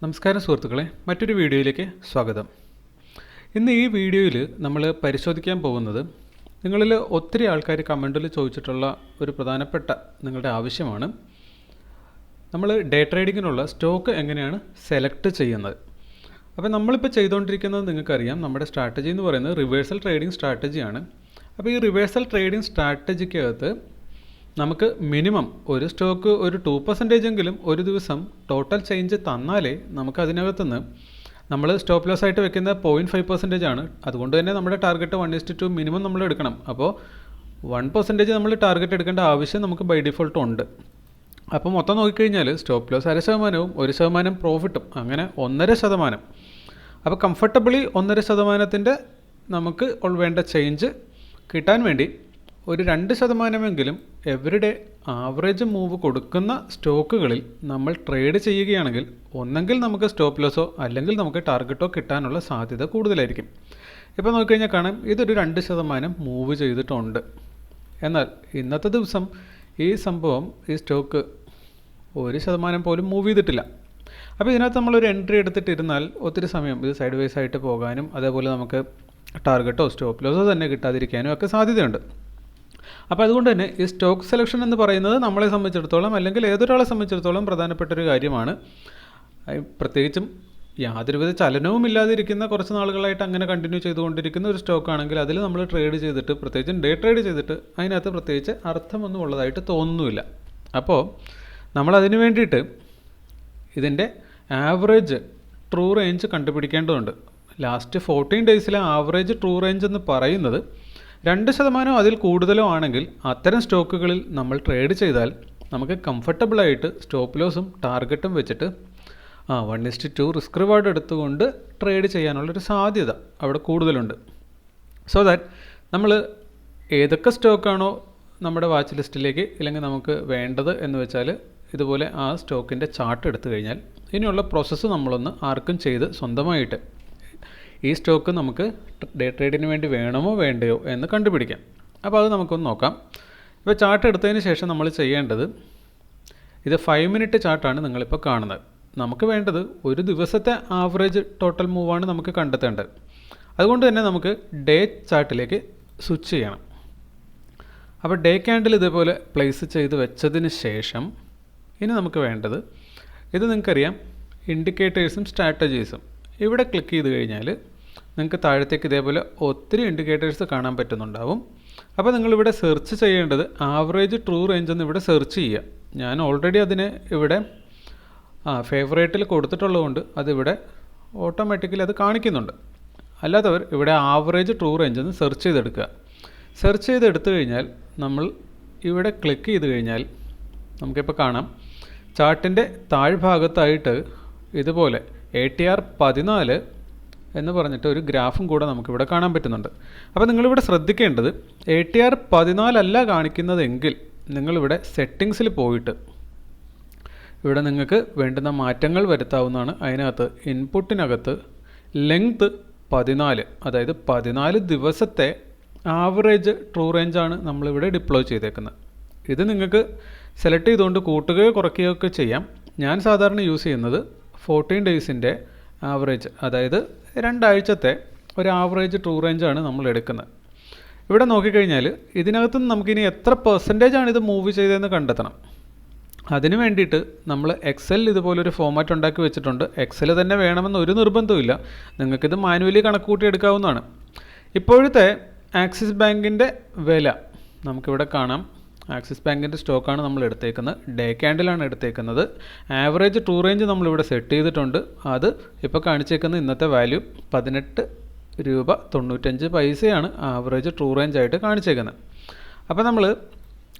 നമസ്കാരം സുഹൃത്തുക്കളെ മറ്റൊരു വീഡിയോയിലേക്ക് സ്വാഗതം. ഇന്ന് ഈ വീഡിയോയിൽ നമ്മൾ പരിശോധിക്കാൻ പോകുന്നത് നിങ്ങളിൽ ഒത്തിരി ആൾക്കാർ കമന്റിൽ ചോദിച്ചിട്ടുള്ള ഒരു പ്രധാനപ്പെട്ട നിങ്ങളുടെ ആവശ്യമാണ്. നമ്മൾ ഡേ ട്രേഡിങ്ങിനുള്ള സ്റ്റോക്ക് എങ്ങനെയാണ് സെലക്ട് ചെയ്യുന്നത്? അപ്പോൾ നമ്മളിപ്പോൾ ചെയ്തുകൊണ്ടിരിക്കുന്നത് നിങ്ങൾക്കറിയാം നമ്മുടെ സ്ട്രാറ്റജി എന്ന് പറയുന്നത് റിവേഴ്സൽ ട്രേഡിംഗ് സ്ട്രാറ്റജിയാണ്. അപ്പോൾ ഈ റിവേഴ്സൽ ട്രേഡിംഗ് സ്ട്രാറ്റജിക്കകത്ത് നമുക്ക് മിനിമം ഒരു സ്റ്റോക്ക് ഒരു ടു പെർസെന്റേജ് എങ്കിലും ഒരു ദിവസം ടോട്ടൽ ചേഞ്ച് തന്നാലേ നമുക്ക് അതിനകത്തുനിന്ന് നമ്മൾ സ്റ്റോപ്പ് ലോസ് ആയിട്ട് വെക്കുന്ന പോയിന്റ് ഫൈവ് പെർസെന്റേജ് ആണ്. അതുകൊണ്ട് തന്നെ നമ്മുടെ target one is to two minimum നമ്മൾ എടുക്കണം. അപ്പോൾ വൺ പെർസെന്റേജ് നമ്മൾ ടാർഗറ്റ് എടുക്കേണ്ട ആവശ്യം നമുക്ക് ബൈ ഡിഫോൾട്ട് ഉണ്ട്. അപ്പോൾ മൊത്തം നോക്കിക്കഴിഞ്ഞാൽ സ്റ്റോപ്പ് ലോസ് അര ശതമാനവും ഒരു ശതമാനം പ്രോഫിറ്റും അങ്ങനെ ഒന്നര ശതമാനം. അപ്പോൾ കംഫർട്ടബിളി ഒന്നര ശതമാനത്തിന്റെ നമുക്ക് വേണ്ട ചേഞ്ച് കിട്ടാൻ വേണ്ടി ഒരു രണ്ട് ശതമാനമെങ്കിലും എവറിഡേ ആവറേജ് മൂവ് കൊടുക്കുന്ന സ്റ്റോക്കുകളിൽ നമ്മൾ ട്രേഡ് ചെയ്യുകയാണെങ്കിൽ ഒന്നെങ്കിൽ നമുക്ക് സ്റ്റോപ്പ് ലോസോ അല്ലെങ്കിൽ നമുക്ക് ടാർഗറ്റോ കിട്ടാനുള്ള സാധ്യത കൂടുതലായിരിക്കും. ഇപ്പോൾ നോക്കിക്കഴിഞ്ഞാൽ കാണാം ഇതൊരു രണ്ട് ശതമാനം മൂവ് ചെയ്തിട്ടുണ്ട്. എന്നാൽ ഇന്നത്തെ ദിവസം ഈ സംഭവം ഈ സ്റ്റോക്ക് ഒരു ശതമാനം പോലും മൂവ് ചെയ്തിട്ടില്ല. അപ്പോൾ ഇതിനകത്ത് നമ്മളൊരു എൻട്രി എടുത്തിട്ടിരുന്നാൽ ഒത്തിരി സമയം ഇത് സൈഡ് വൈസ് ആയിട്ട് പോകാനും അതേപോലെ നമുക്ക് ടാർഗറ്റോ സ്റ്റോപ്പ് ലോസോ തന്നെ കിട്ടാതിരിക്കാനും ഒക്കെ സാധ്യതയുണ്ട്. അപ്പോൾ അതുകൊണ്ട് തന്നെ ഈ സ്റ്റോക്ക് സെലക്ഷൻ എന്ന് പറയുന്നത് നമ്മളെ സംബന്ധിച്ചിടത്തോളം അല്ലെങ്കിൽ ഏതൊരാളെ സംബന്ധിച്ചിടത്തോളം പ്രധാനപ്പെട്ട ഒരു കാര്യമാണ് പ്രത്യേകിച്ചും യാതൊരുവിധ ചലനവും ഇല്ലാതിരിക്കുന്ന കുറച്ച് നാളുകളായിട്ട് അങ്ങനെ കണ്ടിന്യൂ ചെയ്തുകൊണ്ടിരിക്കുന്ന ഒരു സ്റ്റോക്ക് ആണെങ്കിൽ അതിൽ നമ്മൾ ട്രേഡ് ചെയ്തിട്ട് പ്രത്യേകിച്ചും ഡേ ട്രേഡ് ചെയ്തിട്ട് അതിനകത്ത് പ്രത്യേകിച്ച് അർത്ഥമൊന്നും ഉള്ളതായിട്ട് തോന്നുന്നില്ല. അപ്പോൾ നമ്മളതിന് വേണ്ടിയിട്ട് ഇതിന്റെ ആവറേജ് ട്രൂ റേഞ്ച് കണ്ടുപിടിക്കേണ്ടതുണ്ട്. ലാസ്റ്റ് ഫോർട്ടീൻ ഡേയ്സിലെ ആവറേജ് ട്രൂ റേഞ്ച് എന്ന് പറയുന്നത് രണ്ട് ശതമാനം അതിൽ കൂടുതലോ ആണെങ്കിൽ അത്തരം സ്റ്റോക്കുകളിൽ നമ്മൾ ട്രേഡ് ചെയ്താൽ നമുക്ക് കംഫർട്ടബിളായിട്ട് സ്റ്റോപ്പ് ലോസും ടാർഗറ്റും വെച്ചിട്ട് ആ one is to two risk reward എടുത്തുകൊണ്ട് ട്രേഡ് ചെയ്യാനുള്ളൊരു സാധ്യത അവിടെ കൂടുതലുണ്ട്. സോ ദാറ്റ് നമ്മൾ ഏതൊക്കെ സ്റ്റോക്കാണോ നമ്മുടെ വാച്ച് ലിസ്റ്റിലേക്ക് ഇല്ലെങ്കിൽ നമുക്ക് വേണ്ടത് എന്ന് വെച്ചാൽ ഇതുപോലെ ആ സ്റ്റോക്കിന്റെ ചാർട്ട് എടുത്തു കഴിഞ്ഞാൽ ഇനിയുള്ള പ്രോസസ്സ് നമ്മളൊന്ന് ആർക്കും ചെയ്ത് സ്വന്തമായിട്ട് ഈ സ്റ്റോക്ക് നമുക്ക് ഡേ ട്രേഡിന് വേണ്ടി വേണമോ വേണ്ടയോ എന്ന് കണ്ടുപിടിക്കാം. അപ്പോൾ അത് നമുക്കൊന്ന് നോക്കാം. ഇപ്പോൾ ചാർട്ട് എടുത്തതിന് ശേഷം നമ്മൾ ചെയ്യേണ്ടത് ഇത് ഫൈവ് മിനിറ്റ് ചാർട്ടാണ് നിങ്ങളിപ്പോൾ കാണുന്നത്. നമുക്ക് വേണ്ടത് ഒരു ദിവസത്തെ ആവറേജ് ടോട്ടൽ മൂവാണ് നമുക്ക് കണ്ടെത്തേണ്ടത്. അതുകൊണ്ട് തന്നെ നമുക്ക് ഡേ ചാർട്ടിലേക്ക് സ്വിച്ച് ചെയ്യണം. അപ്പോൾ ഡേ ക്യാൻഡിൽ ഇതേപോലെ പ്ലേസ് ചെയ്ത് വെച്ചതിന് ശേഷം ഇനി നമുക്ക് വേണ്ടത് ഇത് നിങ്ങൾക്കറിയാം ഇൻഡിക്കേറ്റേഴ്സും സ്ട്രാറ്റജീസും ഇവിടെ ക്ലിക്ക് ചെയ്ത് കഴിഞ്ഞാൽ നിങ്ങൾക്ക് താഴത്തേക്ക് ഇതേപോലെ ഒത്തിരി ഇൻഡിക്കേറ്റേഴ്സ് കാണാൻ പറ്റുന്നുണ്ടാവും. അപ്പോൾ നിങ്ങളിവിടെ സെർച്ച് ചെയ്യേണ്ടത് ആവറേജ് ട്രൂ റേഞ്ച് എന്ന് ഇവിടെ സെർച്ച് ചെയ്യുക. ഞാൻ ഓൾറെഡി അതിന് ഇവിടെ ആ ഫേവറേറ്റിൽ കൊടുത്തിട്ടുള്ളതുകൊണ്ട് അതിവിടെ ഓട്ടോമാറ്റിക്കലി അത് കാണിക്കുന്നുണ്ട്. അല്ലാത്തവർ ഇവിടെ ആവറേജ് ട്രൂ റേഞ്ച് എന്ന് സെർച്ച് ചെയ്തെടുക്കുക. സെർച്ച് ചെയ്തെടുത്തു കഴിഞ്ഞാൽ നമ്മൾ ഇവിടെ ക്ലിക്ക് ചെയ്ത് കഴിഞ്ഞാൽ നമുക്കിപ്പോൾ കാണാം. ചാർട്ടിന്റെ താഴ്ഭാഗത്തായിട്ട് ഇതുപോലെ എ ടി ആർ പതിനാല് എന്ന് പറഞ്ഞിട്ട് ഒരു ഗ്രാഫും കൂടെ നമുക്കിവിടെ കാണാൻ പറ്റുന്നുണ്ട്. അപ്പോൾ നിങ്ങളിവിടെ ശ്രദ്ധിക്കേണ്ടത് എ ടി ആർ പതിനാലല്ല കാണിക്കുന്നതെങ്കിൽ നിങ്ങളിവിടെ സെറ്റിങ്സിൽ പോയിട്ട് ഇവിടെ നിങ്ങൾക്ക് വേണ്ടുന്ന മാറ്റങ്ങൾ വരുത്താവുന്നതാണ്. അതിനകത്ത് ഇൻപുട്ടിനകത്ത് ലെങ്ത് പതിനാല് അതായത് പതിനാല് ദിവസത്തെ ആവറേജ് ട്രൂ റേഞ്ചാണ് നമ്മളിവിടെ ഡിപ്ലോയ് ചെയ്തേക്കുന്നത്. ഇത് നിങ്ങൾക്ക് സെലക്ട് ചെയ്തുകൊണ്ട് കൂട്ടുകയോ കുറയ്ക്കുകയോ ഒക്കെ ചെയ്യാം. ഞാൻ സാധാരണ യൂസ് ചെയ്യുന്നത് ഫോർട്ടീൻ ഡേയ്സിന്റെ ആവറേജ് അതായത് രണ്ടാഴ്ചത്തെ ഒരു ആവറേജ് ട്രൂ റേഞ്ചാണ് നമ്മൾ എടുക്കുന്നത്. ഇവിടെ നോക്കിക്കഴിഞ്ഞാൽ ഇതിനകത്ത് നമുക്കിനി എത്ര പെർസെന്റേജ് ആണ് ഇത് മൂവ് ചെയ്തതെന്ന് കണ്ടെത്തണം. അതിന് വേണ്ടിയിട്ട് നമ്മൾ എക്സൽ ഇതുപോലൊരു ഫോമാറ്റ് ഉണ്ടാക്കി വെച്ചിട്ടുണ്ട്. എക്സൽ തന്നെ വേണമെന്ന് ഒരു നിർബന്ധമില്ല നിങ്ങൾക്കിത് മാനുവലി കണക്കുകൂട്ടി എടുക്കാവുന്നതാണ് ഇപ്പോഴത്തെ ആക്സിസ് ബാങ്കിന്റെ വില നമുക്കിവിടെ കാണാം. ആക്സിസ് ബാങ്കിന്റെ സ്റ്റോക്കാണ് നമ്മൾ എടുത്തേക്കുന്നത്. ഡേ ക്യാൻഡിലാണ് എടുത്തേക്കുന്നത്. ആവറേജ് ടൂ റേഞ്ച് നമ്മളിവിടെ സെറ്റ് ചെയ്തിട്ടുണ്ട്. അത് ഇപ്പോൾ കാണിച്ചേക്കുന്ന ഇന്നത്തെ വാല്യൂ പതിനെട്ട് രൂപ തൊണ്ണൂറ്റഞ്ച് പൈസയാണ് ആവറേജ് ട്രൂ റേഞ്ച് ആയിട്ട് കാണിച്ചേക്കുന്നത്. അപ്പോൾ നമ്മൾ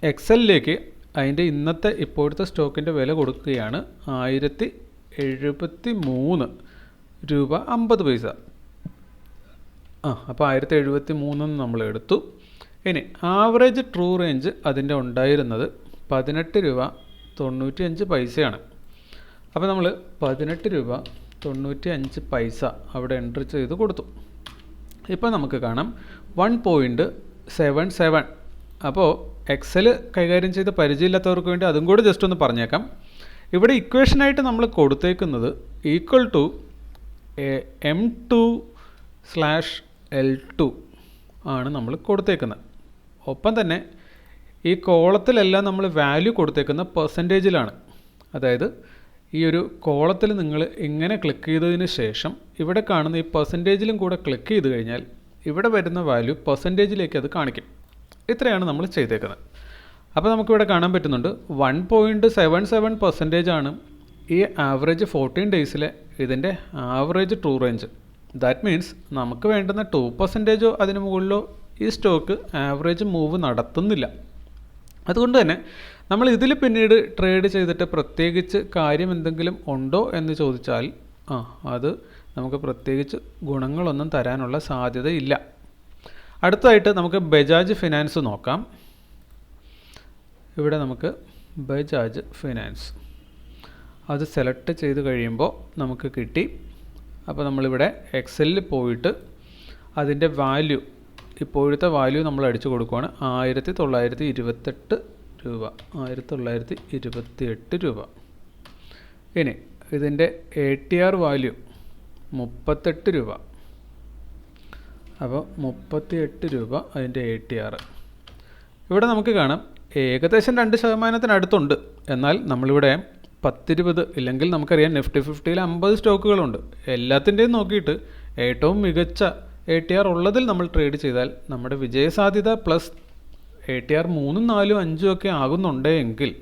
എക്സലിലേക്ക് അതിന്റെ ഇന്നത്തെ ഇപ്പോഴത്തെ സ്റ്റോക്കിന്റെ വില കൊടുക്കുകയാണ് ആയിരത്തി എഴുപത്തി മൂന്ന് രൂപ അമ്പത് പൈസ. ആ അപ്പോൾ ആയിരത്തി എഴുപത്തി മൂന്നെന്ന് നമ്മൾ എടുത്തു. ഇനി ആവറേജ് ട്രൂ റേഞ്ച് അതിന്റെ ഉണ്ടായിരുന്നത് പതിനെട്ട് രൂപ തൊണ്ണൂറ്റി അഞ്ച് പൈസയാണ്. അപ്പോൾ നമ്മൾ പതിനെട്ട് രൂപ തൊണ്ണൂറ്റി അഞ്ച് പൈസ അവിടെ എൻട്രി ചെയ്ത് കൊടുത്തു. ഇപ്പോൾ നമുക്ക് കാണാം വൺ പോയിന്റ് സെവൻ സെവൻ അപ്പോൾ എക്സൽ കൈകാര്യം ചെയ്ത പരിചയമില്ലാത്തവർക്ക് വേണ്ടി അതും കൂടി ജസ്റ്റ് ഒന്ന് പറഞ്ഞേക്കാം. ഇവിടെ ഇക്വേഷനായിട്ട് നമ്മൾ കൊടുത്തേക്കുന്നത് equal to M two slash L two ആണ് നമ്മൾ കൊടുത്തേക്കുന്നത്. ഒപ്പം തന്നെ ഈ കോളത്തിലെല്ലാം നമ്മൾ വാല്യൂ കൊടുത്തേക്കുന്ന പെർസെന്റേജിലാണ് അതായത് ഈ ഒരു കോളത്തിൽ നിങ്ങൾ ഇങ്ങനെ ക്ലിക്ക് ചെയ്തതിന് ശേഷം ഇവിടെ കാണുന്ന ഈ പെർസെന്റേജിലും കൂടെ ക്ലിക്ക് ചെയ്ത് കഴിഞ്ഞാൽ ഇവിടെ വരുന്ന വാല്യൂ പെർസെന്റേജിലേക്ക് അത് കാണിക്കും. ഇത്രയാണ് നമ്മൾ ചെയ്തേക്കുന്നത്. അപ്പോൾ നമുക്കിവിടെ കാണാൻ പറ്റുന്നുണ്ട് one point seven seven percentage ആണ് ഈ ആവറേജ് ഫോർട്ടീൻ ഡേയ്സിലെ ഇതിന്റെ average true range that means നമുക്ക് വേണ്ടുന്ന ടു പെർസെന്റേജോ അതിന് മുകളിലോ ഈ സ്റ്റോക്ക് ആവറേജ് മൂവ് നടത്തുന്നില്ല. അതുകൊണ്ട് തന്നെ നമ്മൾ ഇതിൽ പിന്നീട് ട്രേഡ് ചെയ്തിട്ട് പ്രത്യേകിച്ച് കാര്യം എന്തെങ്കിലും ഉണ്ടോ എന്ന് ചോദിച്ചാൽ ആ അത് നമുക്ക് പ്രത്യേകിച്ച് ഗുണങ്ങളൊന്നും തരാനുള്ള സാധ്യതയില്ല അടുത്തതായിട്ട് നമുക്ക് ബജാജ് ഫിനാൻസ് നോക്കാം. ഇവിടെ നമുക്ക് ബജാജ് ഫിനാൻസ്. അത് സെലക്ട് ചെയ്ത് കഴിയുമ്പോൾ നമുക്ക് കിട്ടി. അപ്പോൾ നമ്മളിവിടെ എക്സലിൽ പോയിട്ട് അതിന്റെ വാല്യൂ ഇപ്പോഴത്തെ വാല്യൂ നമ്മൾ അടിച്ചു കൊടുക്കുകയാണ് ആയിരത്തി തൊള്ളായിരത്തി ഇരുപത്തെട്ട് രൂപ. ആയിരത്തി തൊള്ളായിരത്തി ഇരുപത്തി എട്ട് രൂപ. ഇനി ഇതിന്റെ എ ടി ആർ വാല്യൂ മുപ്പത്തെട്ട് രൂപ. അപ്പോൾ മുപ്പത്തി എട്ട് രൂപ അതിന്റെ എ ടി ആർ ഇവിടെ നമുക്ക് കാണാം ഏകദേശം രണ്ട് ശതമാനത്തിനടുത്തുണ്ട്. എന്നാൽ നമ്മളിവിടെ പത്തിരുപത് ഇല്ലെങ്കിൽ നമുക്കറിയാം നിഫ്റ്റി ഫിഫ്റ്റിയിൽ അമ്പത് സ്റ്റോക്കുകളുണ്ട് എല്ലാത്തിന്റെയും നോക്കിയിട്ട് ഏറ്റവും മികച്ച എ ടി ആർ ഉള്ളതിൽ നമ്മൾ ട്രേഡ് ചെയ്താൽ നമ്മുടെ വിജയസാധ്യത പ്ലസ് എ ടി ആർ മൂന്നും നാലും അഞ്ചും ഒക്കെ ആകുന്നുണ്ട് എങ്കിൽ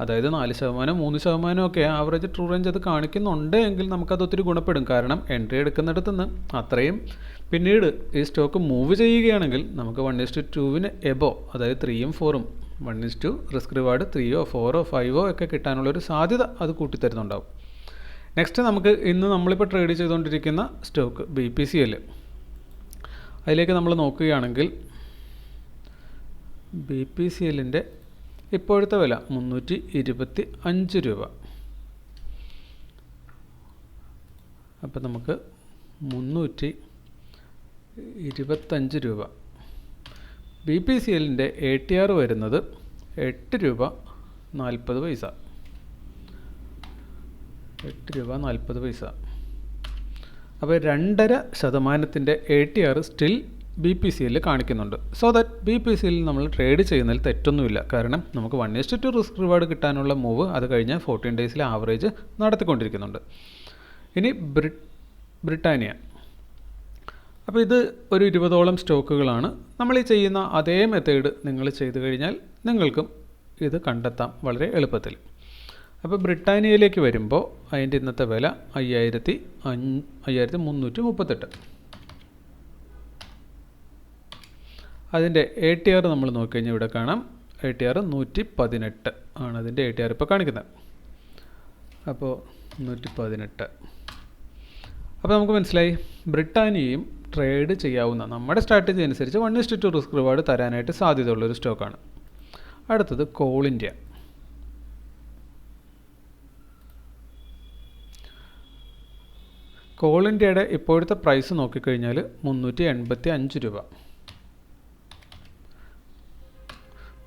അതായത് നാല് ശതമാനം മൂന്ന് ശതമാനം ഒക്കെ ആവറേജ് ട്രൂ റേഞ്ച് അത് കാണിക്കുന്നുണ്ട് എങ്കിൽ നമുക്കത് ഒത്തിരി ഗുണപ്പെടും. കാരണം എൻട്രി എടുക്കുന്നിടത്ത് നിന്ന് അത്രയും പിന്നീട് ഈ സ്റ്റോക്ക് മൂവ് ചെയ്യുകയാണെങ്കിൽ നമുക്ക് വൺ ഇസ് ടു ടുവിന് എബോ അതായത് ത്രീയും ഫോറും one is to risk reward ത്രീയോ ഫോറോ ഫൈവോ ഒക്കെ കിട്ടാനുള്ളൊരു സാധ്യത അത് കൂട്ടിത്തരുന്നുണ്ടാവും. നെക്സ്റ്റ് നമുക്ക് ഇന്ന് നമ്മളിപ്പോൾ ട്രേഡ് ചെയ്തുകൊണ്ടിരിക്കുന്ന stock B P C L അതിലേക്ക് നമ്മൾ നോക്കുകയാണെങ്കിൽ ബി പി സി എല്ലിന്റെ ഇപ്പോഴത്തെ വില മുന്നൂറ്റി ഇരുപത്തി അഞ്ച് രൂപ. അപ്പം നമുക്ക് മുന്നൂറ്റി ഇരുപത്തഞ്ച് രൂപ. ബി പി സി എല്ലിന്റെ എ ടി ആർ വരുന്നത് എട്ട് രൂപ നാൽപ്പത് പൈസ. എട്ട് രൂപ നാൽപ്പത് പൈസ. അപ്പോൾ രണ്ടര ശതമാനത്തിന്റെ A T R still B P സിയിൽ കാണിക്കുന്നുണ്ട്. സോ ദാറ്റ് ബി പി സിയിൽ നമ്മൾ ട്രേഡ് ചെയ്യുന്നതിൽ തെറ്റൊന്നുമില്ല. കാരണം നമുക്ക് one is to two risk reward കിട്ടാനുള്ള മൂവ് അത് കഴിഞ്ഞ് ഫോർട്ടീൻ ഡേയ്സിലെ ആവറേജ് നടത്തിക്കൊണ്ടിരിക്കുന്നുണ്ട്. ഇനി ബ്രി ബ്രിട്ടാനിയ. അപ്പോൾ ഇത് ഒരു ഇരുപതോളം സ്റ്റോക്കുകളാണ്. നമ്മൾ ഈ ചെയ്യുന്ന അതേ മെത്തേഡ് നിങ്ങൾ ചെയ്തു കഴിഞ്ഞാൽ നിങ്ങൾക്കും ഇത് കണ്ടെത്താം വളരെ എളുപ്പത്തിൽ. അപ്പോൾ ബ്രിട്ടാനിയയിലേക്ക് വരുമ്പോൾ അതിന്റെ ഇന്നത്തെ വില അയ്യായിരത്തി അഞ്ഞ് അയ്യായിരത്തി മുന്നൂറ്റി മുപ്പത്തെട്ട്. അതിന്റെ എ ടി ആർ നമ്മൾ നോക്കിക്കഴിഞ്ഞാൽ ഇവിടെ കാണാം. എ ടി ആർ നൂറ്റി പതിനെട്ട് ആണ് അതിന്റെ എ ടി ആർ ഇപ്പോൾ കാണിക്കുന്നത്. അപ്പോൾ നൂറ്റി പതിനെട്ട് അപ്പോൾ നമുക്ക് മനസ്സിലായി ബ്രിട്ടാനിയയും ട്രേഡ് ചെയ്യാവുന്ന നമ്മുടെ സ്ട്രാറ്റജി അനുസരിച്ച് one is to two risk reward തരാനായിട്ട് സാധ്യതയുള്ളൊരു സ്റ്റോക്കാണ്. അടുത്തത് കോൾ ഇന്ത്യ കോൾ ഇന്ത്യയുടെ ഇപ്പോഴത്തെ പ്രൈസ് നോക്കിക്കഴിഞ്ഞാൽ മുന്നൂറ്റി എൺപത്തി അഞ്ച് രൂപ.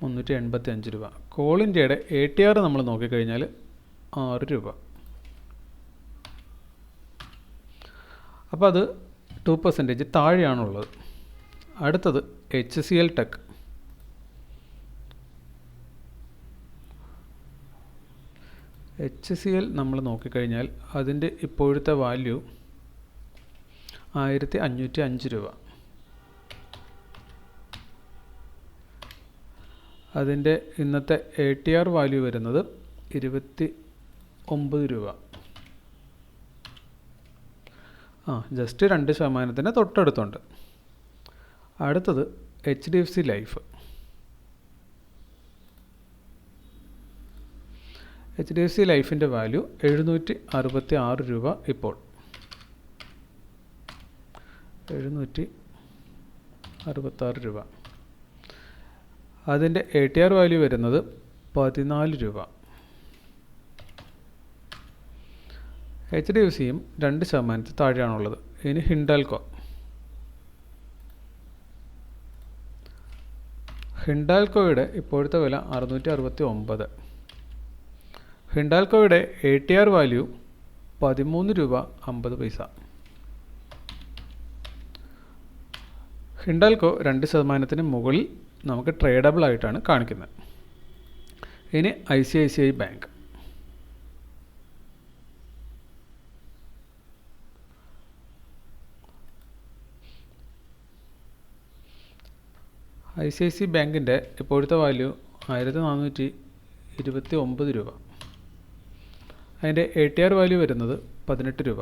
മുന്നൂറ്റി എൺപത്തി അഞ്ച് രൂപ. കോൾ ഇന്ത്യയുടെ എ ടി ആർ നമ്മൾ നോക്കിക്കഴിഞ്ഞാൽ ആറ് രൂപ. അപ്പോൾ അത് ടു പെർസെന്റേജ് താഴെയാണുള്ളത്. അടുത്തത് H C L tech H C L നമ്മൾ നോക്കിക്കഴിഞ്ഞാൽ അതിന്റെ ഇപ്പോഴത്തെ വാല്യൂ ആയിരത്തി അഞ്ഞൂറ്റി അഞ്ച് രൂപ. അതിന്റെ ഇന്നത്തെ എ ടി ആർ വാല്യൂ വരുന്നത് ഇരുപത്തി ഒമ്പത് രൂപ. ആ ജസ്റ്റ് രണ്ട് ശതമാനത്തിന് തൊട്ടടുത്തുണ്ട്. അടുത്തത് H D F C life H D F C ലൈഫിന്റെ വാല്യൂ എഴുന്നൂറ്റി അറുപത്തി ആറ് രൂപ ഇപ്പോൾ. എഴുന്നൂറ്റി അറുപത്താറ് രൂപ. അതിന്റെ എ ടി ആർ വാല്യൂ വരുന്നത് പതിനാല് രൂപ. എച്ച് ഡി എഫ് സിയും രണ്ട് ശതമാനത്തിൽ താഴെയാണുള്ളത്. ഇനി ഹിൻഡാൽകോ. ഹിൻഡാൽകോയുടെ ഇപ്പോഴത്തെ വില അറുന്നൂറ്റി അറുപത്തി ഒമ്പത് ഹിൻഡാൽകോയുടെ എ ടി ആർ വാല്യൂ പതിമൂന്ന് രൂപ അമ്പത് പൈസ. ഹിൻഡാൽകോ രണ്ട് ശതമാനത്തിന് മുകളിൽ നമുക്ക് ട്രേഡബിൾ ആയിട്ടാണ് കാണിക്കുന്നത്. ഇനി I C I C I bank I C I C ബാങ്കിന്റെ ഇപ്പോഴത്തെ വാല്യൂ ആയിരത്തി നാനൂറ്റി ഇരുപത്തി ഒമ്പത് രൂപ. അതിന്റെ എ ടി ആർ വാല്യൂ വരുന്നത് പതിനെട്ട് രൂപ.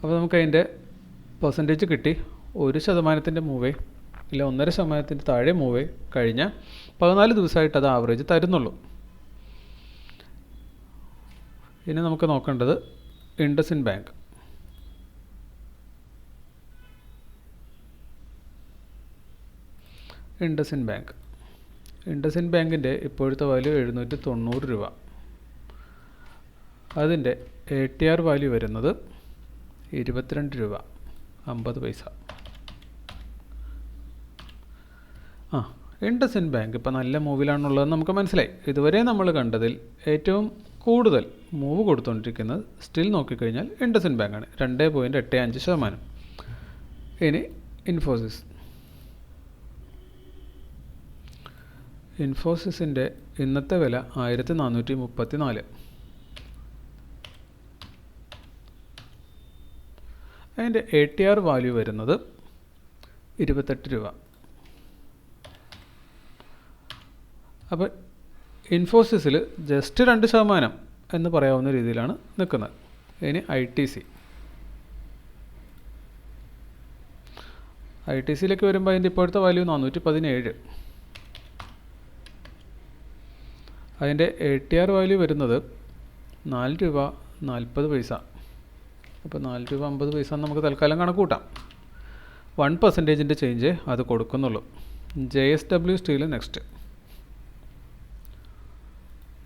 അപ്പോൾ നമുക്ക് അതിന്റെ പെർസെന്റേജ് കിട്ടി. ഒരു ശതമാനത്തിന്റെ മൂവേ ഇല്ല ഒന്നര ശതമാനത്തിന്റെ താഴെ മൂവേ കഴിഞ്ഞ പതിനാല് ദിവസമായിട്ട് അത് ആവറേജ് തരുന്നുള്ളൂ. ഇനി നമുക്ക് നോക്കേണ്ടത് IndusInd bank IndusInd bank IndusInd ബാങ്കിന്റെ ഇപ്പോഴത്തെ വാല്യൂ എഴുന്നൂറ്റി തൊണ്ണൂറ് രൂപ. അതിന്റെ എ ടി ആർ വാല്യൂ വരുന്നത് ഇരുപത്തിരണ്ട് രൂപ. അമ്പത് പൈസ. ആ ഇൻഡസിൻ ബാങ്ക് ഇപ്പോൾ നല്ല മൂവിലാണുള്ളതെന്ന് നമുക്ക് മനസ്സിലായി. ഇതുവരെ നമ്മൾ കണ്ടതിൽ ഏറ്റവും കൂടുതൽ മൂവ് കൊടുത്തുകൊണ്ടിരിക്കുന്നത് സ്റ്റിൽ നോക്കിക്കഴിഞ്ഞാൽ ഇൻഡസിൻ ബാങ്കാണ്. രണ്ട് പോയിന്റ് എട്ട് അഞ്ച് ശതമാനം. ഇനി ഇൻഫോസിസ്. ഇൻഫോസിസിന്റെ ഇന്നത്തെ വില ആയിരത്തി നാനൂറ്റി മുപ്പത്തി നാല് അതിന്റെ എ ടി ആർ വാല്യൂ വരുന്നത് ഇരുപത്തെട്ട് രൂപ. അപ്പോൾ ഇൻഫോസിസിൽ ജസ്റ്റ് രണ്ട് ശതമാനം എന്ന് പറയാവുന്ന രീതിയിലാണ് നിൽക്കുന്നത്. ഇനി I T C I T സിയിലേക്ക് വരുമ്പോൾ അതിന്റെ ഇപ്പോഴത്തെ വാല്യൂ നാനൂറ്റി പതിനേഴ് അതിന്റെ എ ടി ആർ വാല്യൂ വരുന്നത് നാല് രൂപ നാൽപ്പത് പൈസ. അപ്പോൾ നാല് രൂപ അമ്പത് പൈസ നമുക്ക് തൽക്കാലം കണക്ക് കൂട്ടാം. വൺ പെർസെന്റേജിന്റെ ചേഞ്ച് അത് കൊടുക്കുന്നുള്ളൂ. J S W steel next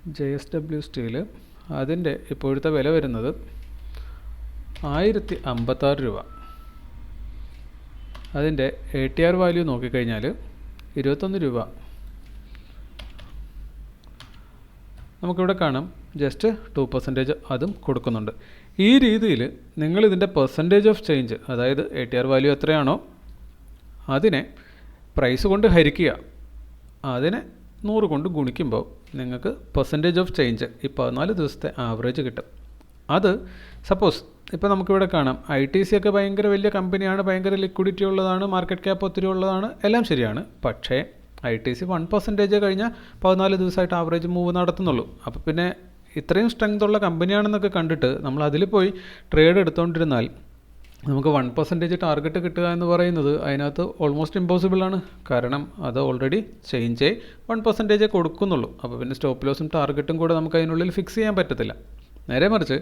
J S W steel അതിന്റെ ഇപ്പോഴത്തെ വില വരുന്നത് ആയിരത്തി അമ്പത്താറ് രൂപ. അതിന്റെ എ ടി ആർ വാല്യൂ നോക്കിക്കഴിഞ്ഞാൽ ഇരുപത്തൊന്ന് രൂപ. നമുക്കിവിടെ കാണാം. ജസ്റ്റ് ടു പെർസെന്റേജ് അതും കൊടുക്കുന്നുണ്ട്. ഈ രീതിയിൽ നിങ്ങൾ ഇതിന്റെ പെർസെന്റേജ് ഓഫ് ചേഞ്ച് അതായത് എ ടി ആർ വാല്യൂ എത്രയാണോ അതിനെ പ്രൈസ് കൊണ്ട് ഹരിക്കുക. അതിനെ നൂറ് കൊണ്ട് ഗുണിക്കുമ്പോൾ നിങ്ങൾക്ക് പെർസെന്റേജ് ഓഫ് ചേഞ്ച് ഈ പതിനാല് ദിവസത്തെ ആവറേജ് കിട്ടും. അത് സപ്പോസ് ഇപ്പോൾ നമുക്കിവിടെ കാണാം. ഐ ടി സി ഒക്കെ ഭയങ്കര വലിയ കമ്പനിയാണ് ഭയങ്കര ലിക്വിഡിറ്റി ഉള്ളതാണ് മാർക്കറ്റ് ക്യാപ്പ് ഒത്തിരി ഉള്ളതാണ് എല്ലാം ശരിയാണ്. പക്ഷേ I T C one percentage കഴിഞ്ഞാൽ പതിനാല് ദിവസമായിട്ട് ആവറേജ് മൂവ് നടത്തുന്നുള്ളൂ. അപ്പോൾ പിന്നെ ഇത്രയും സ്ട്രെങ്ത് ഉള്ള കമ്പനിയാണെന്നൊക്കെ കണ്ടിട്ട് നമ്മൾ അതിൽ പോയി ട്രേഡ് എടുത്തുകൊണ്ടിരുന്നാൽ നമുക്ക് വൺ പെർസെന്റേജ് ടാർഗറ്റ് കിട്ടുക എന്ന് പറയുന്നത് അതിനകത്ത് ഓൾമോസ്റ്റ് ഇമ്പോസിബിൾ ആണ്. കാരണം അത് ഓൾറെഡി ചേഞ്ച് ആയി വൺ പെർസെന്റേജ് കൊടുക്കുന്നുള്ളൂ. അപ്പോൾ പിന്നെ സ്റ്റോപ്പ് ലോസും ടാർഗറ്റും കൂടെ നമുക്ക് അതിനുള്ളിൽ ഫിക്സ് ചെയ്യാൻ പറ്റത്തില്ല. നേരെ മറിച്ച്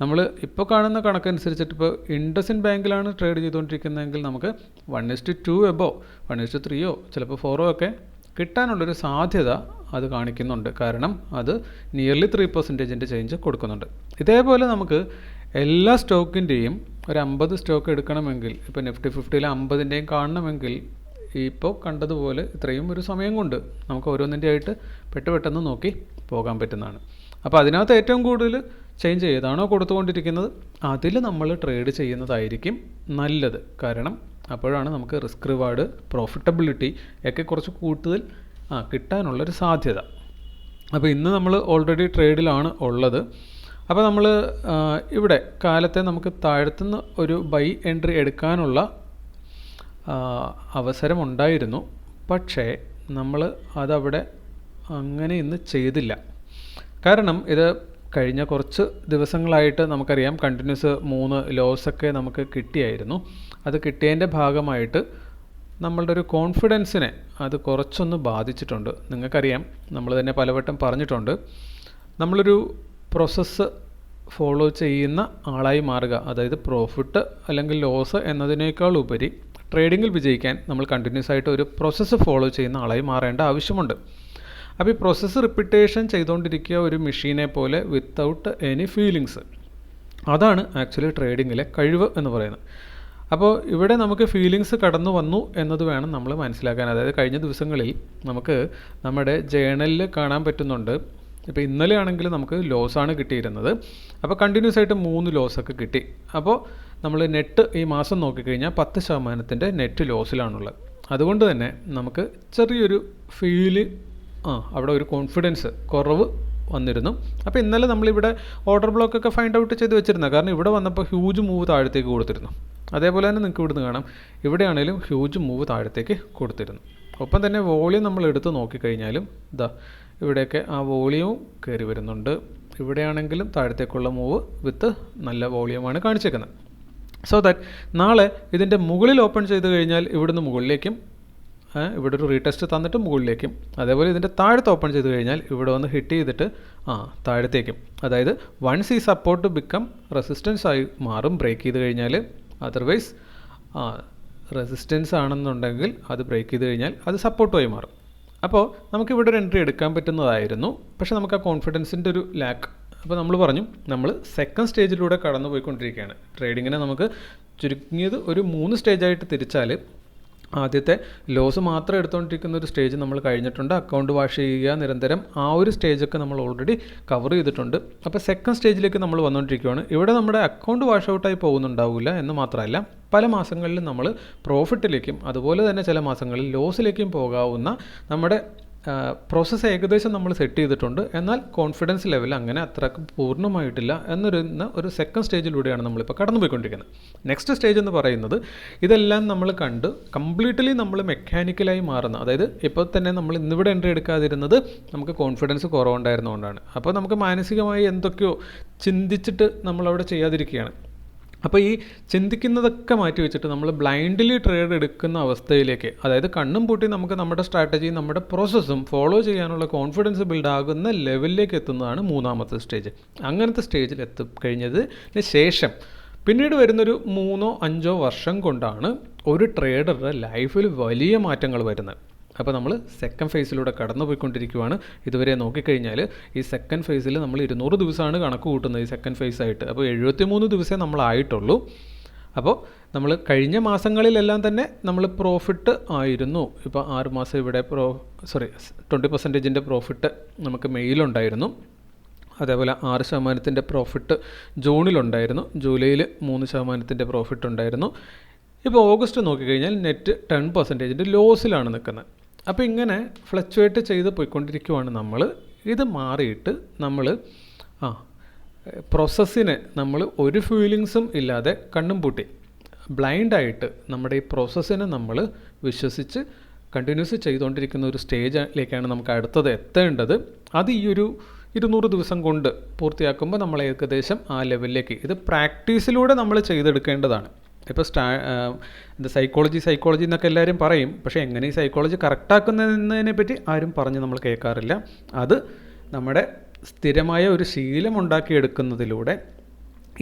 നമ്മൾ ഇപ്പോൾ കാണുന്ന കണക്കനുസരിച്ചിട്ട് ഇപ്പോൾ ഇൻഡസിൻ ബാങ്കിലാണ് ട്രേഡ് ചെയ്തുകൊണ്ടിരിക്കുന്നതെങ്കിൽ നമുക്ക് one is to two above one is to ത്രീയോ ചിലപ്പോൾ ഫോറോ ഒക്കെ കിട്ടാനുള്ളൊരു സാധ്യത അത് കാണിക്കുന്നുണ്ട്. കാരണം അത് നിയർലി ത്രീ പെർസെന്റേജിന്റെ ചേഞ്ച് കൊടുക്കുന്നുണ്ട്. ഇതേപോലെ നമുക്ക് എല്ലാ സ്റ്റോക്കിന്റെയും ഒരു അമ്പത് സ്റ്റോക്ക് എടുക്കണമെങ്കിൽ ഇപ്പോൾ നിഫ്റ്റി ഫിഫ്റ്റിയിൽ അമ്പതിന്റെയും കാണണമെങ്കിൽ ഇപ്പോൾ കണ്ടതുപോലെ ഇത്രയും ഒരു സമയം കൊണ്ട് നമുക്ക് ഓരോന്നിന്റെ ആയിട്ട് പെട്ട് പെട്ടെന്ന് നോക്കി പോകാൻ പറ്റുന്നതാണ്. അപ്പോൾ അതിനകത്ത് ഏറ്റവും കൂടുതൽ ചേഞ്ച് ഏതാണോ കൊടുത്തുകൊണ്ടിരിക്കുന്നത് അതിൽ നമ്മൾ ട്രേഡ് ചെയ്യുന്നതായിരിക്കും നല്ലത്. കാരണം അപ്പോഴാണ് നമുക്ക് റിസ്ക് റിവാർഡ് പ്രോഫിറ്റബിലിറ്റി ഒക്കെ കുറച്ച് കൂടുതൽ ആ കിട്ടാനുള്ളൊരു സാധ്യത. അപ്പോൾ ഇന്ന് നമ്മൾ ഓൾറെഡി ട്രേഡിലാണ് ഉള്ളത്. അപ്പോൾ നമ്മൾ ഇവിടെ കാലത്തെ നമുക്ക് താഴ്ത്തുന്ന ഒരു ബൈ എൻട്രി എടുക്കാനുള്ള അവസരമുണ്ടായിരുന്നു. പക്ഷേ നമ്മൾ അതവിടെ അങ്ങനെ ഇന്ന് ചെയ്തില്ല. കാരണം ഇത് കഴിഞ്ഞ കുറച്ച് ദിവസങ്ങളായിട്ട് നമുക്കറിയാം കണ്ടിന്യൂസ് മൂന്ന് ലോസൊക്കെ നമുക്ക് കിട്ടിയായിരുന്നു. അത് കിട്ടിയതിന്റെ ഭാഗമായിട്ട് നമ്മളുടെ ഒരു കോൺഫിഡൻസിനെ അത് കുറച്ചൊന്ന് ബാധിച്ചിട്ടുണ്ട്. നിങ്ങൾക്കറിയാം നമ്മൾ തന്നെ പലവട്ടം പറഞ്ഞിട്ടുണ്ട് നമ്മളൊരു പ്രോസസ്സ് ഫോളോ ചെയ്യുന്ന ആളായി മാറുക അതായത് പ്രോഫിറ്റ് അല്ലെങ്കിൽ ലോസ് എന്നതിനേക്കാൾ ഉപരി ട്രേഡിങ്ങിൽ വിജയിക്കാൻ നമ്മൾ കണ്ടിന്യൂസ് ആയിട്ട് ഒരു പ്രോസസ്സ് ഫോളോ ചെയ്യുന്ന ആളായി മാറേണ്ട ആവശ്യമുണ്ട്. അപ്പോൾ ഈ പ്രോസസ്സ് റിപ്പീറ്റേഷൻ ചെയ്തുകൊണ്ടിരിക്കുക ഒരു മെഷീനെ പോലെ വിത്തൗട്ട് എനി ഫീലിങ്സ് അതാണ് ആക്ച്വലി ട്രേഡിങ്ങിലെ കഴിവ് എന്ന് പറയുന്നത്. അപ്പോൾ ഇവിടെ നമുക്ക് ഫീലിങ്സ് കടന്നു വന്നു എന്നത് വേണം നമ്മൾ മനസ്സിലാക്കാൻ. അതായത് കഴിഞ്ഞ ദിവസങ്ങളിൽ നമുക്ക് നമ്മുടെ ജേണലിൽ കാണാൻ പറ്റുന്നുണ്ട്. ഇപ്പോൾ ഇന്നലെ ആണെങ്കിൽ നമുക്ക് ലോസാണ് കിട്ടിയിരുന്നത്. അപ്പോൾ കണ്ടിന്യൂസ് ആയിട്ട് മൂന്ന് ലോസൊക്കെ കിട്ടി. അപ്പോൾ നമ്മൾ നെറ്റ് ഈ മാസം നോക്കിക്കഴിഞ്ഞാൽ പത്ത് ശതമാനത്തിന്റെ നെറ്റ് ലോസിലാണുള്ളത് അതുകൊണ്ട് തന്നെ നമുക്ക് ചെറിയൊരു ഫീൽ ആ അവിടെ ഒരു കോൺഫിഡൻസ് കുറവ് വന്നിരുന്നു. അപ്പോൾ ഇന്നലെ നമ്മളിവിടെ ഓർഡർ ബ്ലോക്കൊക്കെ ഫൈൻഡ് ഔട്ട് ചെയ്ത് വെച്ചിരുന്ന കാരണം ഇവിടെ വന്നപ്പോൾ ഹ്യൂജ് മൂവ് താഴത്തേക്ക് കൊടുത്തിരുന്നു. അതേപോലെ തന്നെ നിങ്ങൾക്ക് ഇവിടുന്ന് കാണാം. ഇവിടെയാണെങ്കിലും ഹ്യൂജ് മൂവ് താഴത്തേക്ക് കൊടുത്തിരുന്നു. ഒപ്പം തന്നെ വോളിയം നമ്മൾ എടുത്ത് നോക്കിക്കഴിഞ്ഞാലും ഇതാ ഇവിടെയൊക്കെ ആ വോളിയവും കയറി വരുന്നുണ്ട്. ഇവിടെയാണെങ്കിലും താഴത്തേക്കുള്ള മൂവ് വിത്ത് നല്ല വോളിയമാണ് കാണിച്ചേക്കുന്നത്. സോ ദാറ്റ് നാളെ ഇതിന്റെ മുകളിൽ ഓപ്പൺ ചെയ്ത് കഴിഞ്ഞാൽ ഇവിടുന്ന് മുകളിലേക്കും ഇവിടെ ഒരു റീടെസ്റ്റ് തന്നിട്ട് മുകളിലേക്കും. അതേപോലെ ഇതിന്റെ താഴത്ത് ഓപ്പൺ ചെയ്ത് കഴിഞ്ഞാൽ ഇവിടെ വന്ന് ഹിറ്റ് ചെയ്തിട്ട് ആ താഴത്തേക്കും. അതായത് വൺസ് ഈ സപ്പോർട്ട് ബിക്കം റെസിസ്റ്റൻസ് ആയി മാറും ബ്രേക്ക് ചെയ്ത് കഴിഞ്ഞാൽ അതർവൈസ് ആ റെസിസ്റ്റൻസ് ആണെന്നുണ്ടെങ്കിൽ അത് ബ്രേക്ക് ചെയ്ത് കഴിഞ്ഞാൽ അത് സപ്പോർട്ടുമായി മാറും. അപ്പോൾ നമുക്കിവിടെ ഒരു എൻട്രി എടുക്കാൻ പറ്റുന്നതായിരുന്നു. പക്ഷേ നമുക്ക് ആ കോൺഫിഡൻസിന്റെ ഒരു ലാക്ക് അപ്പോൾ നമ്മൾ പറഞ്ഞു നമ്മൾ സെക്കൻഡ് സ്റ്റേജിലൂടെ കടന്നു പോയിക്കൊണ്ടിരിക്കുകയാണ് ട്രേഡിങ്ങിനെ നമുക്ക് ചുരുങ്ങിയത് ഒരു മൂന്ന് സ്റ്റേജായിട്ട് തിരിച്ചാൽ ആദ്യത്തെ ലോസ് മാത്രം എടുത്തുകൊണ്ടിരിക്കുന്ന ഒരു സ്റ്റേജ് നമ്മൾ കഴിഞ്ഞിട്ടുണ്ട്. അക്കൗണ്ട് വാഷ് ചെയ്യുക നിരന്തരം ആ ഒരു സ്റ്റേജൊക്കെ നമ്മൾ ഓൾറെഡി കവർ ചെയ്തിട്ടുണ്ട്. അപ്പോൾ സെക്കൻഡ് സ്റ്റേജിലേക്ക് നമ്മൾ വന്നുകൊണ്ടിരിക്കുകയാണ് ഇവിടെ നമ്മുടെ അക്കൗണ്ട് വാഷ് ഔട്ടായി പോകുന്നുണ്ടാവില്ല എന്ന് മാത്രമല്ല പല മാസങ്ങളിലും നമ്മൾ പ്രോഫിറ്റിലേക്കും അതുപോലെ തന്നെ ചില മാസങ്ങളിൽ ലോസിലേക്കും പോകാവുന്ന നമ്മുടെ പ്രോസസ്സ് ഏകദേശം നമ്മൾ സെറ്റ് ചെയ്തിട്ടുണ്ട്. എന്നാൽ കോൺഫിഡൻസ് ലെവൽ അങ്ങനെ അത്രയ്ക്ക് പൂർണമായിട്ടില്ല എന്നൊരു ഒരു സെക്കൻഡ് സ്റ്റേജിലൂടെയാണ് നമ്മളിപ്പോൾ കടന്നുപോയിക്കൊണ്ടിരിക്കുന്നത്. നെക്സ്റ്റ് സ്റ്റേജ് എന്ന് പറയുന്നത് ഇതെല്ലാം നമ്മൾ കണ്ട് കംപ്ലീറ്റ്ലി നമ്മൾ മെക്കാനിക്കലായി മാറുന്ന അതായത് ഇപ്പോൾ തന്നെ നമ്മൾ ഇന്നിവിടെ എൻട്രി എടുക്കാതിരുന്നത് നമുക്ക് കോൺഫിഡൻസ് കുറവുണ്ടായിരുന്നുകൊണ്ടാണ് അപ്പോൾ നമുക്ക് മാനസികമായി എന്തൊക്കെയോ ചിന്തിച്ചിട്ട് നമ്മളവിടെ ചെയ്യാതിരിക്കുകയാണ്. അപ്പോൾ ഈ ചിന്തിക്കുന്നതൊക്കെ മാറ്റി വെച്ചിട്ട് നമ്മൾ ബ്ലൈൻഡ്ലി ട്രേഡ് എടുക്കുന്ന അവസ്ഥയിലേക്ക് അതായത് കണ്ണും പൂട്ടി നമുക്ക് നമ്മുടെ സ്ട്രാറ്റജിയും നമ്മുടെ പ്രോസസ്സും ഫോളോ ചെയ്യാനുള്ള കോൺഫിഡൻസ് ബിൽഡ് ആകുന്ന ലെവലിലേക്ക് എത്തുന്നതാണ് മൂന്നാമത്തെ സ്റ്റേജ്. അങ്ങനത്തെ സ്റ്റേജിൽ എത്തി എത്തിക്കഴിഞ്ഞതിന് ശേഷം. പിന്നീട് വരുന്നൊരു മൂന്നോ അഞ്ചോ വർഷം കൊണ്ടാണ് ഒരു ട്രേഡറുടെ ലൈഫിൽ വലിയ മാറ്റങ്ങൾ വരുന്നത്. അപ്പോൾ നമ്മൾ സെക്കൻഡ് ഫേസിലൂടെ കടന്നു പോയിക്കൊണ്ടിരിക്കുകയാണ് ഇതുവരെ നോക്കിക്കഴിഞ്ഞാൽ ഈ സെക്കൻഡ് ഫേസിൽ നമ്മൾ ഇരുന്നൂറ് ദിവസമാണ് കണക്ക് കൂട്ടുന്നത് ഈ സെക്കൻഡ് ഫേസ് ആയിട്ട്. അപ്പോൾ എഴുപത്തി മൂന്ന് ദിവസമേ നമ്മളായിട്ടുള്ളൂ. അപ്പോൾ നമ്മൾ കഴിഞ്ഞ മാസങ്ങളിലെല്ലാം തന്നെ നമ്മൾ പ്രോഫിറ്റ് ആയിരുന്നു. ഇപ്പോൾ ആറ് മാസം ഇവിടെ പ്രോ സോറി ട്വന്റി പെർസെന്റേജിന്റെ പ്രോഫിറ്റ് നമുക്ക് മെയ്യിലുണ്ടായിരുന്നു അതേപോലെ ആറ് ശതമാനത്തിന്റെ പ്രോഫിറ്റ് ജൂണിലുണ്ടായിരുന്നു. ജൂലൈയിൽ മൂന്ന് ശതമാനത്തിന്റെ പ്രോഫിറ്റ് ഉണ്ടായിരുന്നു. ഇപ്പോൾ ഓഗസ്റ്റ് നോക്കിക്കഴിഞ്ഞാൽ നെറ്റ് ടെൻ പെർസെന്റേജിന്റെ ലോസിലാണ് നിൽക്കുന്നത്. അപ്പോൾ ഇങ്ങനെ ഫ്ലക്ച്വേറ്റ് ചെയ്ത് പോയിക്കൊണ്ടിരിക്കുവാണ് നമ്മൾ ഇത് മാറിയിട്ട് നമ്മൾ ആ പ്രോസസ്സിനെ നമ്മൾ ഒരു ഫീലിങ്സും ഇല്ലാതെ കണ്ണും പൂട്ടി. ബ്ലൈൻഡായിട്ട് നമ്മുടെ ഈ പ്രോസസ്സിനെ നമ്മൾ വിശ്വസിച്ച് കണ്ടിന്യൂസ് ചെയ്തുകൊണ്ടിരിക്കുന്ന ഒരു സ്റ്റേജിലേക്കാണ് നമുക്ക് അടുത്തത് എത്തേണ്ടത്. അത് ഈ ഒരു ഇരുന്നൂറ് ദിവസം കൊണ്ട് പൂർത്തിയാക്കുമ്പോൾ നമ്മൾ ഏകദേശം ആ ലെവലിലേക്ക് ഇത് പ്രാക്ടീസിലൂടെ നമ്മൾ ചെയ്തെടുക്കേണ്ടതാണ്. ഇപ്പോൾ സ്റ്റാ എന്താ സൈക്കോളജി സൈക്കോളജി എന്നൊക്കെ എല്ലാവരും പറയും. പക്ഷേ എങ്ങനെ ഈ സൈക്കോളജി കറക്റ്റാക്കുന്നതിനെ പറ്റി ആരും പറഞ്ഞ് നമ്മൾ കേൾക്കാറില്ല. അത് നമ്മുടെ സ്ഥിരമായ ഒരു ശീലം ഉണ്ടാക്കിയെടുക്കുന്നതിലൂടെ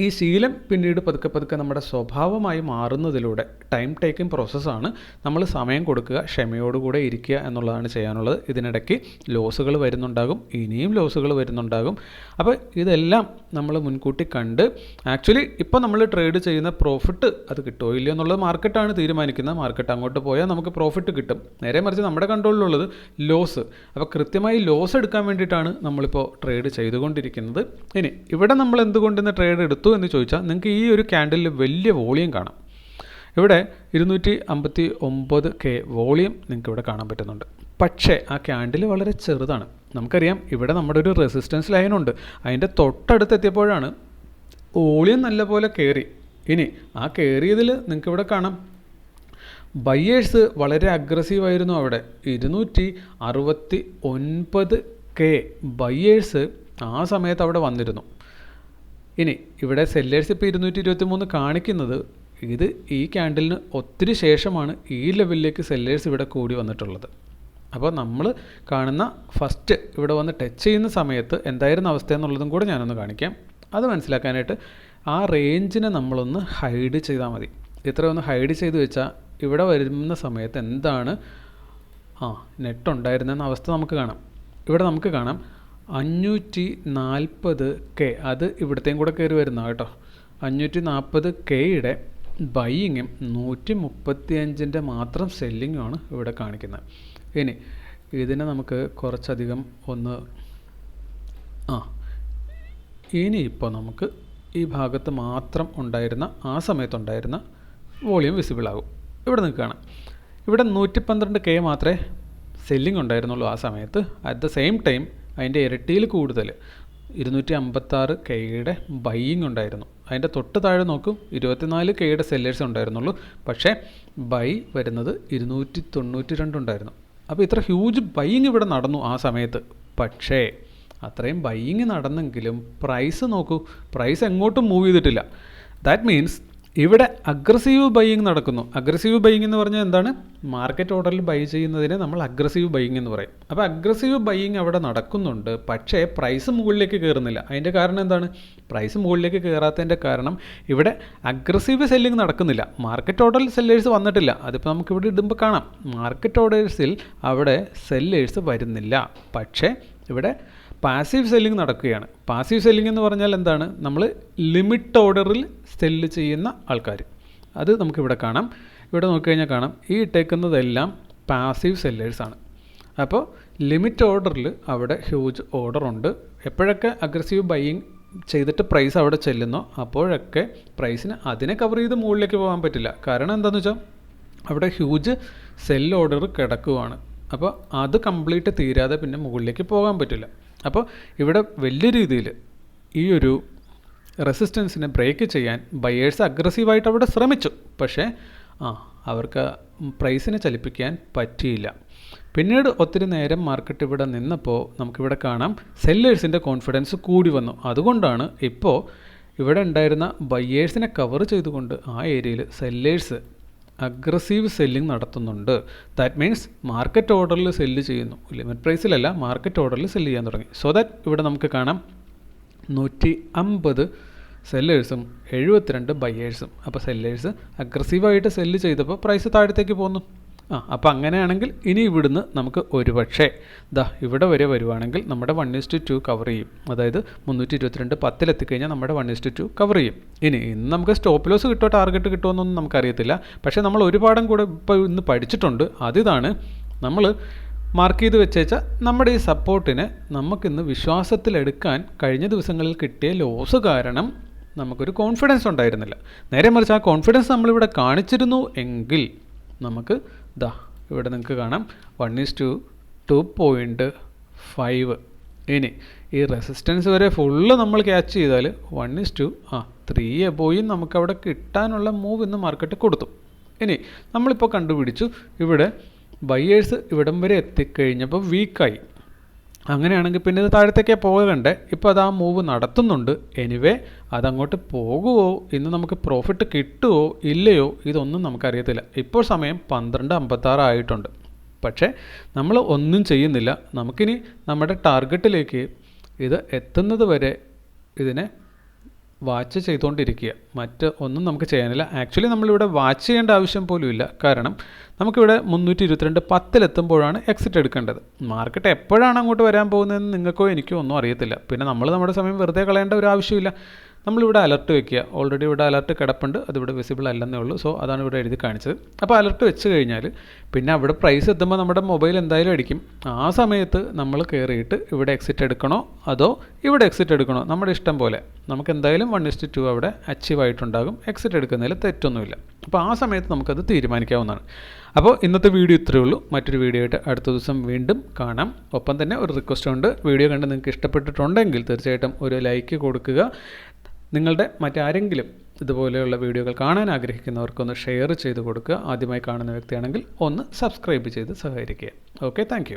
ഈ ശീലം പിന്നീട് പതുക്കെ പതുക്കെ നമ്മുടെ സ്വഭാവമായി മാറുന്നതിലൂടെ ടൈം ടേക്കിംഗ് പ്രോസസ്സാണ് നമ്മൾ സമയം കൊടുക്കുക ക്ഷമയോടുകൂടെ ഇരിക്കുക എന്നുള്ളതാണ് ചെയ്യാനുള്ളത്. ഇതിനിടയ്ക്ക് ലോസുകൾ വരുന്നുണ്ടാകും ഇനിയും ലോസുകൾ വരുന്നുണ്ടാകും. അപ്പോൾ ഇതെല്ലാം നമ്മൾ മുൻകൂട്ടി കണ്ട് ആക്ച്വലി ഇപ്പോൾ നമ്മൾ ട്രേഡ് ചെയ്യുന്ന പ്രോഫിറ്റ് അത് കിട്ടുമോ ഇല്ലയോ എന്നുള്ളത് മാർക്കറ്റാണ് തീരുമാനിക്കുന്നത്. മാർക്കറ്റ് അങ്ങോട്ട് പോയാൽ നമുക്ക് പ്രോഫിറ്റ് കിട്ടും. നേരെ മറിച്ച് നമ്മുടെ കൺട്രോളിലുള്ളത് ലോസ് അപ്പോൾ കൃത്യമായി ലോസ് എടുക്കാൻ വേണ്ടിയിട്ടാണ് നമ്മളിപ്പോൾ ട്രേഡ് ചെയ്തുകൊണ്ടിരിക്കുന്നത്. ഇനി ഇവിടെ നമ്മൾ എന്തുകൊണ്ട് ഇന്ന് ട്രേഡ് എടുത്തു എന്ന് ചോദിച്ചാൽ നിങ്ങൾക്ക് ഈ ഒരു ക്യാൻഡലിൽ വലിയ വോളിയം കാണാം. ഇവിടെ ഇരുന്നൂറ്റി അമ്പത്തി ഒമ്പത് കെ വോളിയം നിങ്ങൾക്ക് ഇവിടെ കാണാൻ പറ്റുന്നുണ്ട്. പക്ഷേ ആ ക്യാൻഡിൽ വളരെ ചെറുതാണ്. നമുക്കറിയാം ഇവിടെ നമ്മുടെ ഒരു റെസിസ്റ്റൻസ് ലൈനുണ്ട് അതിന്റെ തൊട്ടടുത്ത് എത്തിയപ്പോഴാണ് വോളിയം നല്ലപോലെ കയറി. ഇനി ആ കയറിയതിൽ നിങ്ങൾക്ക് ഇവിടെ കാണാം. ബയ്യേഴ്സ് വളരെ അഗ്രസീവായിരുന്നു അവിടെ. ഇരുന്നൂറ്റി അറുപത്തി ഒൻപത് കെ ബയ്യേഴ്സ് ആ സമയത്ത് അവിടെ വന്നിരുന്നു. ഇനി ഇവിടെ സെല്ലേഴ്സ് ഇപ്പോൾ ഇരുന്നൂറ്റി ഇരുപത്തി മൂന്ന് കാണിക്കുന്നത് ഇത് ഈ ക്യാൻഡലിന് ഒത്തിരി ശേഷമാണ് ഈ ലെവലിലേക്ക് സെല്ലേഴ്സ് ഇവിടെ കൂടി വന്നിട്ടുള്ളത്. അപ്പോൾ നമ്മൾ കാണുന്ന ഫസ്റ്റ് ഇവിടെ വന്ന് ടച്ച് ചെയ്യുന്ന സമയത്ത് എന്തായിരുന്നു അവസ്ഥ എന്നുള്ളതും കൂടെ ഞാനൊന്ന് കാണിക്കാം. അത് മനസ്സിലാക്കാനായിട്ട് ആ റേഞ്ചിനെ നമ്മളൊന്ന് ഹൈഡ് ചെയ്താൽ മതി. ഇത്ര ഒന്ന് ഹൈഡ് ചെയ്ത് വെച്ചാൽ ഇവിടെ വരുന്ന സമയത്ത് എന്താണ്? ആ നെറ്റ് ഉണ്ടായിരുന്നെന്ന അവസ്ഥ നമുക്ക് കാണാം. ഇവിടെ നമുക്ക് കാണാം. അഞ്ഞൂറ്റി നാൽപ്പത് കെ. അത് ഇവിടത്തെയും കൂടെ കയറി വരുന്ന കേട്ടോ. അഞ്ഞൂറ്റി നാൽപ്പത് കെയുടെ ബൈയിങ്ങും നൂറ്റി മുപ്പത്തി അഞ്ചിന്റെ മാത്രം സെല്ലിങ്ങുമാണ് ഇവിടെ കാണിക്കുന്നത്. ഇനി ഇതിനെ നമുക്ക് കുറച്ചധികം ഒന്ന് ആ ഇനി ഇനിയിപ്പോൾ നമുക്ക് ഈ ഭാഗത്ത് മാത്രം ഉണ്ടായിരുന്ന ആ സമയത്തുണ്ടായിരുന്ന വോളിയം വിസിബിൾ ആകും. ഇവിടെ നിങ്ങൾക്ക് കാണാം. ഇവിടെ നൂറ്റി പന്ത്രണ്ട് കെ മാത്രമേ സെല്ലിംഗ് ഉണ്ടായിരുന്നുള്ളൂ ആ സമയത്ത്. അറ്റ് ദ സെയിം ടൈം അതിന്റെ ഇരട്ടിയിൽ കൂടുതൽ. ഇരുന്നൂറ്റി അമ്പത്താറ് കെയുടെ ബൈയിങ് ഉണ്ടായിരുന്നു. അതിന്റെ തൊട്ട് താഴെ നോക്കും ഇരുപത്തിനാല് കെയുടെ സെല്ലേഴ്സ് ഉണ്ടായിരുന്നുള്ളൂ. പക്ഷേ ബൈ വരുന്നത് ഇരുന്നൂറ്റി തൊണ്ണൂറ്റി രണ്ടുണ്ടായിരുന്നു അപ്പോൾ ഇത്ര ഹ്യൂജ് ബൈയിങ് ഇവിടെ നടന്നു ആ സമയത്ത്. പക്ഷേ അത്രയും ബൈയിങ് നടന്നെങ്കിലും പ്രൈസ് നോക്കൂ പ്രൈസ് എങ്ങോട്ടും മൂവ് ചെയ്തിട്ടില്ല. ദാറ്റ് മീൻസ് ഇവിടെ അഗ്രസീവ് ബൈയിങ് നടക്കുന്നു. അഗ്രസീവ് ബൈയിങ് എന്ന് പറഞ്ഞാൽ എന്താണ്? മാർക്കറ്റ് ഓർഡറിൽ ബൈ ചെയ്യുന്നതിനെ നമ്മൾ അഗ്രസീവ് ബൈയിങ് എന്ന് പറയും. അപ്പോൾ അഗ്രസീവ് ബൈയിങ് അവിടെ നടക്കുന്നുണ്ട്. പക്ഷേ പ്രൈസ് മുകളിലേക്ക് കയറുന്നില്ല. അതിന്റെ കാരണം എന്താണ്? പ്രൈസ് മുകളിലേക്ക് കയറാത്തതിന്റെ കാരണം ഇവിടെ അഗ്രസീവ് സെല്ലിംഗ് നടക്കുന്നില്ല. മാർക്കറ്റ് ഓർഡറിൽ സെല്ലേഴ്സ് വന്നിട്ടില്ല. അതിപ്പോൾ നമുക്ക് ഇവിടെ ഇടുമ്പോൾ കാണാം. മാർക്കറ്റ് ഓർഡേഴ്സിൽ അവിടെ സെല്ലേഴ്സ് വരുന്നില്ല. പക്ഷേ ഇവിടെ പാസീവ് സെല്ലിംഗ് നടക്കുകയാണ്. പാസീവ് സെല്ലിംഗ് എന്ന് പറഞ്ഞാൽ എന്താണ്? നമ്മൾ ലിമിറ്റ് ഓർഡറിൽ സെല്ല് ചെയ്യുന്ന ആൾക്കാർ അത് നമുക്കിവിടെ കാണാം. ഇവിടെ നോക്കിക്കഴിഞ്ഞാൽ കാണാം. ഈ ഇട്ടേക്കുന്നതെല്ലാം പാസീവ് സെല്ലേഴ്സാണ് അപ്പോൾ ലിമിറ്റ് ഓർഡറിൽ അവിടെ ഹ്യൂജ് ഓർഡർ ഉണ്ട്. എപ്പോഴൊക്കെ അഗ്രസീവ് ബൈയിങ് ചെയ്തിട്ട് പ്രൈസ് അവിടെ ചെല്ലുന്നോ അപ്പോഴൊക്കെ പ്രൈസിന് അതിനെ കവർ ചെയ്ത് മുകളിലേക്ക് പോകാൻ പറ്റില്ല. കാരണം എന്താണെന്ന് വെച്ചാൽ അവിടെ ഹ്യൂജ് സെൽ ഓർഡർ കിടക്കുവാണ്. അപ്പോൾ അത് കംപ്ലീറ്റ് തീരാതെ പിന്നെ മുകളിലേക്ക് പോകാൻ പറ്റില്ല. അപ്പോൾ ഇവിടെ വലിയ രീതിയിൽ ഈ ഒരു റെസിസ്റ്റൻസിനെ ബ്രേക്ക് ചെയ്യാൻ ബയേഴ്സ് അഗ്രസീവായിട്ട് അവിടെ ശ്രമിച്ചു. പക്ഷേ ആ അവർക്ക് പ്രൈസിനെ ചലിപ്പിക്കാൻ പറ്റിയില്ല. പിന്നീട് ഒത്തിരി നേരം മാർക്കറ്റ് ഇവിടെ നിന്നപ്പോൾ നമുക്കിവിടെ കാണാം സെല്ലേഴ്സിന്റെ കോൺഫിഡൻസ് കൂടി വന്നു. അതുകൊണ്ടാണ് ഇപ്പോൾ ഇവിടെ ഉണ്ടായിരുന്ന ബയേഴ്സിനെ കവർ ചെയ്തുകൊണ്ട് ആ ഏരിയയിൽ സെല്ലേഴ്സ് അഗ്രസീവ് സെല്ലിംഗ് നടത്തുന്നുണ്ട്. ദാറ്റ് മീൻസ് മാർക്കറ്റ് ഓർഡറിൽ സെല്ല് ചെയ്യുന്നു. ലിമിറ്റ് പ്രൈസിലല്ല മാർക്കറ്റ് ഓർഡറിൽ സെല്ല് ചെയ്യാൻ തുടങ്ങി. സോ ദാറ്റ് ഇവിടെ നമുക്ക് കാണാം. നൂറ്റി അമ്പത് സെല്ലേഴ്സും എഴുപത്തിരണ്ട് ബയേഴ്സും അപ്പോൾ സെല്ലേഴ്സ് അഗ്രസീവായിട്ട് സെല്ല് ചെയ്തപ്പോൾ പ്രൈസ് താഴത്തേക്ക് പോന്നു. ആ അപ്പോൾ അങ്ങനെയാണെങ്കിൽ ഇനി ഇവിടുന്ന് നമുക്ക് ഒരു പക്ഷേ ദാ ഇവിടെ വരെ വരുവാണെങ്കിൽ നമ്മുടെ വൺ ഇസ്റ്റു ടു കവർ ചെയ്യും. അതായത് മുന്നൂറ്റി ഇരുപത്തിരണ്ട് പത്തിലെത്തിക്കഴിഞ്ഞാൽ നമ്മുടെ വൺ ഇസ്റ്റു ടു കവർ ചെയ്യും. ഇനി ഇന്ന് നമുക്ക് സ്റ്റോപ്പ് ലോസ് കിട്ടുമോ ടാർഗറ്റ് കിട്ടുമോ എന്നൊന്നും നമുക്കറിയത്തില്ല. പക്ഷേ നമ്മൾ ഒരുപാടും കൂടെ ഇപ്പോൾ ഇന്ന് പഠിച്ചിട്ടുണ്ട്. അതിതാണ് നമ്മൾ മാർക്ക് ചെയ്ത് വെച്ചേച്ച നമ്മുടെ ഈ സപ്പോർട്ടിനെ നമുക്കിന്ന് വിശ്വാസത്തിലെടുക്കാൻ കഴിഞ്ഞ ദിവസങ്ങളിൽ കിട്ടിയ ലോസ് കാരണം നമുക്കൊരു കോൺഫിഡൻസ് ഉണ്ടായിരുന്നില്ല. നേരെ മറിച്ച് ആ കോൺഫിഡൻസ് നമ്മളിവിടെ കാണിച്ചിരുന്നു എങ്കിൽ നമുക്ക് ദാ ഇവിടെ നിങ്ങൾക്ക് കാണാം. One is to two point five ഇനി ഈ റെസിസ്റ്റൻസ് വരെ ഫുള്ള് നമ്മൾ ക്യാച്ച് ചെയ്താൽ വൺ ഈസ് ടു ആ ത്രീ എബോയും നമുക്കവിടെ കിട്ടാനുള്ള മൂവ് ഇന്ന് മാർക്കറ്റ് കൊടുത്തു. ഇനി നമ്മളിപ്പോൾ കണ്ടുപിടിച്ചു ഇവിടെ ബയേഴ്സ് ഇവിടം വരെ എത്തിക്കഴിഞ്ഞപ്പോൾ വീക്കായി അങ്ങനെയാണെങ്കിൽ പിന്നെ ഇത് താഴത്തേക്കേ പോകണ്ടേ. ഇപ്പോൾ അത് ആ മൂവ് നടത്തുന്നുണ്ട്. എനിവേ അതങ്ങോട്ട് പോകുമോ ഇന്ന് നമുക്ക് പ്രോഫിറ്റ് കിട്ടുമോ ഇല്ലയോ? ഇതൊന്നും നമുക്കറിയത്തില്ല. ഇപ്പോൾ സമയം പന്ത്രണ്ട് അമ്പത്താറ് ആയിട്ടുണ്ട്. പക്ഷേ നമ്മൾ ഒന്നും ചെയ്യുന്നില്ല. നമുക്കിനി നമ്മുടെ ടാർഗറ്റിലേക്ക് ഇത് എത്തുന്നത് വരെ ഇതിനെ വാച്ച് ചെയ്തുകൊണ്ടിരിക്കുക. മറ്റ് ഒന്നും നമുക്ക് ചെയ്യാനില്ല. ആക്ച്വലി നമ്മളിവിടെ വാച്ച് ചെയ്യേണ്ട ആവശ്യം പോലും ഇല്ല. കാരണം നമുക്കിവിടെ മുന്നൂറ്റി ഇരുപത്തിരണ്ട് പത്തിലെത്തുമ്പോഴാണ് എക്സിറ്റ് എടുക്കേണ്ടത്. മാർക്കറ്റ് എപ്പോഴാണ് അങ്ങോട്ട് വരാൻ പോകുന്നതെന്ന് നിങ്ങൾക്കോ എനിക്കോ ഒന്നും അറിയത്തില്ല. പിന്നെ നമ്മൾ നമ്മുടെ സമയം വെറുതെ കളയേണ്ട ഒരു ആവശ്യമില്ല. നമ്മളിവിടെ അലർട്ട് വെക്കുക. ഓൾറെഡി ഇവിടെ അലർട്ട് കിടപ്പുണ്ട്. അതിവിടെ വിസിബിൾ അല്ലെന്നേ ഉള്ളൂ. സോ അതാണ് ഇവിടെ എഴുതി കാണിച്ചത്. അപ്പോൾ അലർട്ട് വെച്ച് കഴിഞ്ഞാൽ പിന്നെ അവിടെ പ്രൈസ് എത്തുമ്പോൾ നമ്മുടെ മൊബൈൽ എന്തായാലും അടിക്കും. ആ സമയത്ത് നമ്മൾ കയറിയിട്ട് ഇവിടെ എക്സിറ്റ് എടുക്കണോ? അതോ ഇവിടെ എക്സിറ്റ് എടുക്കണോ? നമ്മുടെ ഇഷ്ടം പോലെ. നമുക്ക് എന്തായാലും വൺ ഇസ്റ്റ് ടു അവിടെ അച്ചീവ് ആയിട്ടുണ്ടാകും. എക്സിറ്റ് എടുക്കുന്നതിൽ തെറ്റൊന്നുമില്ല. അപ്പോൾ ആ സമയത്ത് നമുക്കത് തീരുമാനിക്കാവുന്നതാണ്. അപ്പോൾ ഇന്നത്തെ വീഡിയോ ഇത്രയേ ഉള്ളൂ. മറ്റൊരു വീഡിയോ ആയിട്ട് അടുത്ത ദിവസം വീണ്ടും കാണാം. ഒപ്പം തന്നെ ഒരു റിക്വസ്റ്റ് ഉണ്ട്. വീഡിയോ കണ്ട് നിങ്ങൾക്ക് ഇഷ്ടപ്പെട്ടിട്ടുണ്ടെങ്കിൽ തീർച്ചയായിട്ടും ഒരു ലൈക്ക് കൊടുക്കുക. നിങ്ങളുടെ മറ്റാരെങ്കിലും ഇതുപോലെയുള്ള വീഡിയോകൾ കാണാൻ ആഗ്രഹിക്കുന്നവർക്കൊന്ന് ഷെയർ ചെയ്ത് കൊടുക്കുക. ആദ്യമായി കാണുന്ന വ്യക്തിയാണെങ്കിൽ ഒന്ന് സബ്സ്ക്രൈബ് ചെയ്ത് സഹകരിക്കുക. Okay thank